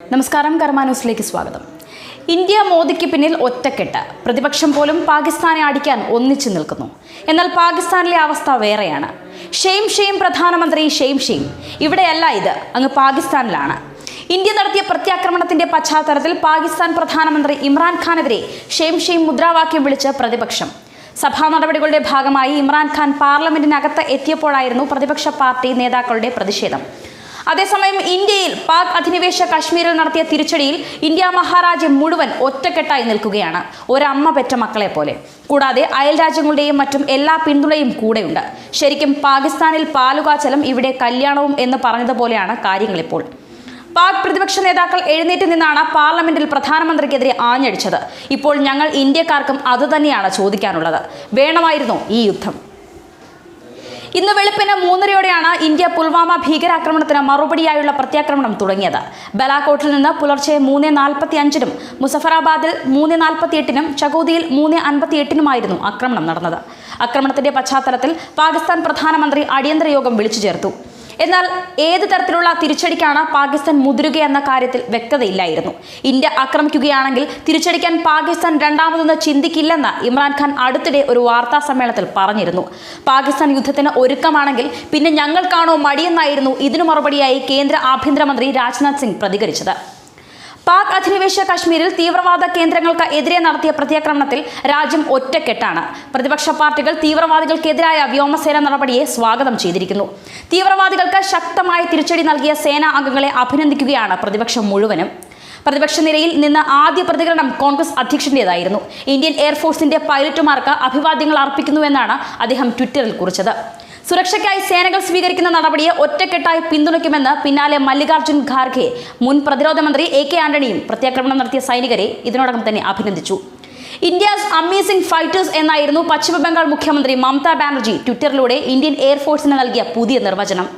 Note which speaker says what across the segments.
Speaker 1: നമസ്കാരം കർമ്മ ന്യൂസിലേക്ക് സ്വാഗതം. ഇന്ത്യ മോദിക്ക് പിന്നിൽ ഒറ്റക്കെട്ട്. പ്രതിപക്ഷം പോലും പാകിസ്ഥാനെ അടിക്കാൻ ഒന്നിച്ചു നിൽക്കുന്നു. എന്നാൽ പാകിസ്ഥാനിലെ അവസ്ഥ വേറെയാണ്. ഷെയ്ം ഷെയ്ം പ്രധാനമന്ത്രി ഷെയിം ഷെയിം. ഇവിടെയല്ല ഇത്. അങ്ങ് പാകിസ്ഥാനിലാണ്. ഇന്ത്യ നടത്തിയ പ്രത്യാക്രമണത്തിന്റെ പശ്ചാത്തലത്തിൽ പാകിസ്ഥാൻ പ്രധാനമന്ത്രി ഇമ്രാൻഖാനെതിരെ ഷെയ്ം ഷെയ്ം മുദ്രാവാക്യം വിളിച്ച് പ്രതിപക്ഷം. സഭാ നടപടികളുടെ ഭാഗമായി ഇമ്രാൻഖാൻ പാർലമെന്റിനകത്ത് എത്തിയപ്പോഴായിരുന്നു പ്രതിപക്ഷ പാർട്ടി നേതാക്കളുടെ പ്രതിഷേധം. അതേസമയം ഇന്ത്യയിൽ പാക് അധിനിവേശ കശ്മീരിൽ നടത്തിയ തിരിച്ചടിയിൽ ഇന്ത്യ മഹാരാജ്യം മുഴുവൻ ഒറ്റക്കെട്ടായി നിൽക്കുകയാണ്. ഒരമ്മ പെറ്റ മക്കളെ പോലെ. കൂടാതെ അയൽ രാജ്യങ്ങളുടെയും മറ്റും എല്ലാ പിന്തുണയും കൂടെയുണ്ട്. ശരിക്കും പാകിസ്ഥാനിൽ പാലുകാച്ചലും ഇവിടെ കല്യാണവും എന്ന് പറഞ്ഞതുപോലെയാണ് കാര്യങ്ങളിപ്പോൾ. പാക് പ്രതിപക്ഷ നേതാക്കൾ എഴുന്നേറ്റ് നിന്നാണ് പാർലമെന്റിൽ പ്രധാനമന്ത്രിക്കെതിരെ ആഞ്ഞടിച്ചത്. ഇപ്പോൾ ഞങ്ങൾ ഇന്ത്യക്കാർക്കും അതുതന്നെയാണ് ചോദിക്കാനുള്ളത്. വേണമായിരുന്നു ഈ യുദ്ധം. ഇന്ന് വെളുപ്പിന് മൂന്നരയോടെയാണ് ഇന്ത്യ പുൽവാമ ഭീകരാക്രമണത്തിന് മറുപടിയായുള്ള പ്രത്യാക്രമണം തുടങ്ങിയത്. ബലാക്കോട്ടിൽ നിന്ന് പുലർച്ചെ മൂന്ന് നാൽപ്പത്തി അഞ്ചിനും മുസഫറാബാദിൽ മൂന്ന് നാൽപ്പത്തി എട്ടിനും ചകോദിയിൽ മൂന്ന് അൻപത്തി എട്ടിനുമായിരുന്നു ആക്രമണം നടന്നത്. ആക്രമണത്തിന്റെ പശ്ചാത്തലത്തിൽ പാകിസ്ഥാൻ പ്രധാനമന്ത്രി അടിയന്തര യോഗം വിളിച്ചു ചേർത്തു. എന്നാൽ ഏത് തരത്തിലുള്ള തിരിച്ചടിക്കാണ് പാകിസ്ഥാൻ മുതിരുകയെന്ന കാര്യത്തിൽ വ്യക്തതയില്ലായിരുന്നു. ഇന്ത്യ ആക്രമിക്കുകയാണെങ്കിൽ തിരിച്ചടിക്കാൻ പാകിസ്ഥാൻ രണ്ടാമതൊന്ന് ചിന്തിക്കില്ലെന്ന് ഇമ്രാൻഖാൻ അടുത്തിടെ ഒരു വാർത്താ സമ്മേളനത്തിൽ പറഞ്ഞിരുന്നു. പാകിസ്ഥാൻ യുദ്ധത്തിന് ഒരുക്കമാണെങ്കിൽ പിന്നെ ഞങ്ങൾക്കാണോ മടിയെന്നായിരുന്നു ഇതിനു മറുപടിയായി കേന്ദ്ര ആഭ്യന്തരമന്ത്രി രാജ്നാഥ് സിംഗ് പ്രതികരിച്ചത്. പാക് അധിനിവേശ കശ്മീരിൽ തീവ്രവാദ കേന്ദ്രങ്ങൾക്ക് എതിരെ നടത്തിയ പ്രത്യാക്രമണത്തിൽ രാജ്യം ഒറ്റക്കെട്ടാണ്. പ്രതിപക്ഷ പാർട്ടികൾ തീവ്രവാദികൾക്കെതിരായ വ്യോമസേന നടപടിയെ സ്വാഗതം ചെയ്തിരിക്കുന്നു. തീവ്രവാദികൾക്ക് ശക്തമായ തിരിച്ചടി നൽകിയ സേനാ അംഗങ്ങളെ അഭിനന്ദിക്കുകയാണ് പ്രതിപക്ഷം മുഴുവനും. പ്രതിപക്ഷ നിരയിൽ നിന്ന് ആദ്യ പ്രതികരണം കോൺഗ്രസ് അധ്യക്ഷന്റേതായിരുന്നു ഇന്ത്യൻ എയർഫോഴ്സിന്റെ പൈലറ്റുമാർക്ക് അഭിവാദ്യങ്ങൾ അർപ്പിക്കുന്നുവെന്നാണ് അദ്ദേഹം ട്വിറ്ററിൽ കുറിച്ചത്. സുരക്ഷയ്ക്കായി സേനകൾ സ്വീകരിക്കുന്ന നടപടിയെ ഒറ്റക്കെട്ടായി പിന്തുണയ്ക്കുമെന്ന് പിന്നാലെ മല്ലികാർജുൻ ഖാർഗെ മുൻ പ്രതിരോധ മന്ത്രി എ കെ ആന്റണിയും പ്രത്യാക്രമണം നടത്തിയ സൈനികരെ ഇതിനോടകം തന്നെ അഭിനന്ദിച്ചു. ഇന്ത്യാസ് അമേസിംഗ് ഫൈറ്റേഴ്സ് എന്നായിരുന്നു പശ്ചിമബംഗാൾ മുഖ്യമന്ത്രി മമതാ ബാനർജി ട്വിറ്ററിലൂടെ ഇന്ത്യൻ എയർഫോഴ്സിന് നൽകിയ പുതിയ നിർവചനം.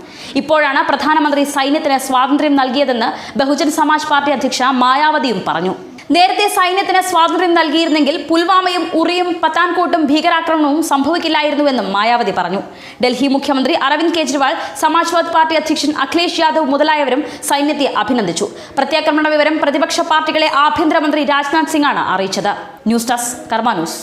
Speaker 1: ഇപ്പോഴാണ് പ്രധാനമന്ത്രി സൈന്യത്തിന് സ്വാതന്ത്ര്യം നൽകിയതെന്ന് ബഹുജൻ സമാജ് പാർട്ടി അധ്യക്ഷ മായാവതിയും പറഞ്ഞു. നേരത്തെ സൈന്യത്തിന് സ്വാതന്ത്ര്യം നൽകിയിരുന്നെങ്കിൽ പുൽവാമയും ഉറിയും പത്താൻകോട്ടും ഭീകരാക്രമണവും സംഭവിക്കില്ലായിരുന്നുവെന്നും മായാവതി പറഞ്ഞു. ഡൽഹി മുഖ്യമന്ത്രി അരവിന്ദ് കെജ്രിവാൾ സമാജ്വാദ് പാർട്ടി അധ്യക്ഷൻ അഖിലേഷ് യാദവ് മുതലായവരും സൈന്യത്തെ അഭിനന്ദിച്ചു. പ്രത്യാക്രമണ വിവരം പ്രതിപക്ഷ പാർട്ടികളെ ആഭ്യന്തരമന്ത്രി രാജ്നാഥ് സിംഗാണ് അറിയിച്ചത്. News desk കർമാനൂസ്